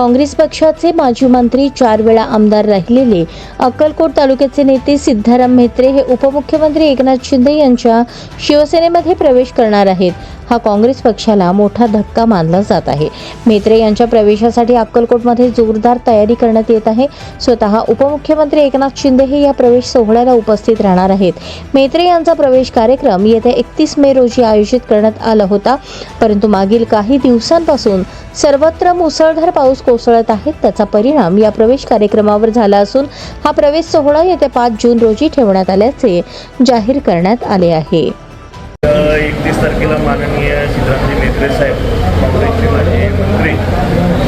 काँग्रेस पक्षाचे माजी मंत्री चार वेळा आमदार राहिलेले अक्कलकोट तालुक्याचे नेते सिद्धाराम म्हेत्रे हे उपमुख्यमंत्री एकनाथ शिंदे यांच्या शिवसेनेमध्ये प्रवेश करणार आहेत. हा काँग्रेस पक्षाला मोठा धक्का मानला जात आहे. मेत्रे यांच्या प्रवेशासाठी अक्कलकोटमध्ये जोरदार तयारी करण्यात येत आहे. स्वतः उपमुख्यमंत्री एकनाथ शिंदे हे या प्रवेश सोहळ्याला उपस्थित राहणार आहेत. मेत्रे यांचा प्रवेश कार्यक्रम येत्या एकतीस मे रोजी आयोजित करण्यात आला होता. परंतु मागील काही दिवसांपासून सर्वत्र मुसळधार पाऊस कोसळत आहे. त्याचा परिणाम या प्रवेश कार्यक्रमावर झाला असून हा प्रवेश सोहळा येत्या पाच जून रोजी ठेवण्यात आल्याचे जाहीर करण्यात आले आहे. एकतीस तारखेला माननीय सिद्धरामजी मेत्रे साहेब काँग्रेसचे माजी मंत्री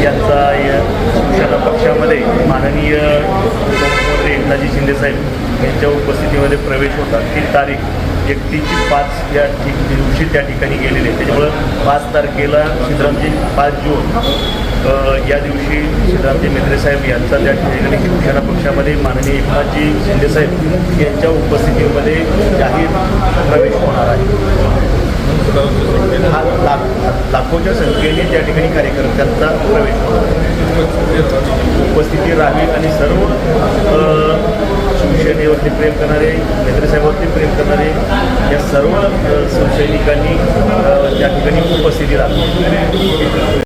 यांचा या शिवसेना पक्षामध्ये माननीय मुख्यमंत्री एकनाथजी शिंदे साहेब यांच्या उपस्थितीमध्ये प्रवेश होता. ती तारीख एकतीची पाच या ठिक दिवशी त्या ठिकाणी गेलेली. आहे त्याच्यामुळं पाच तारखेला सिद्धरामजी पाच जून या दिवशी सिद्धरामजी मेत्रे साहेब यांचा त्या ठिकाणी शिवसेना पक्षामध्ये माननीय एकनाथजी शिंदे साहेब यांच्या उपस्थितीमध्ये लाखोच्या संख्येने त्या ठिकाणी कार्यकर्त्यांचा प्रवेश उपस्थिती राहावी आणि सर्व शिवसेनेवरती प्रेम करणारे नेत्रेसाहेबांवरती प्रेम करणारे या सर्व शिवसैनिकांनी त्या ठिकाणी उपस्थिती राहावी.